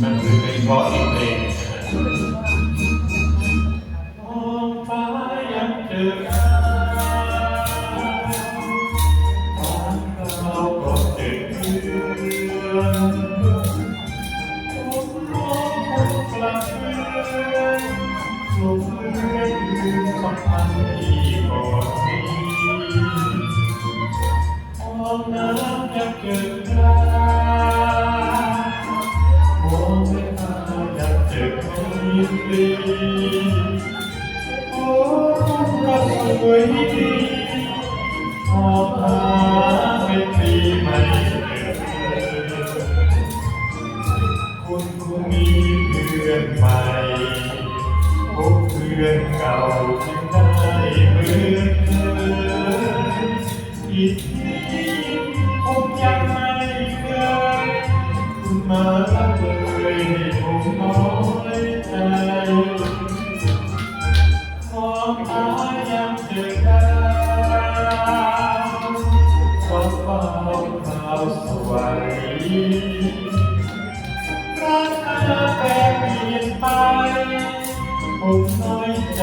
พาะอีกเพลงมองฟ้ายังเจอเราก็เจอเดือนผมองคนกลางเดือลงเลื่อนลืมสัมพันธ์ที่ก่อน วยดีมองหาเป็นปีไม่เจอคุณคนนี้เพื่อนใหม่พบเพื่อนเก่าจึงได้เหมือนเคยอีกทีผมยังไม่เคยคุณมาละเลยให้ผมน้อย ไปผมน้อยใจ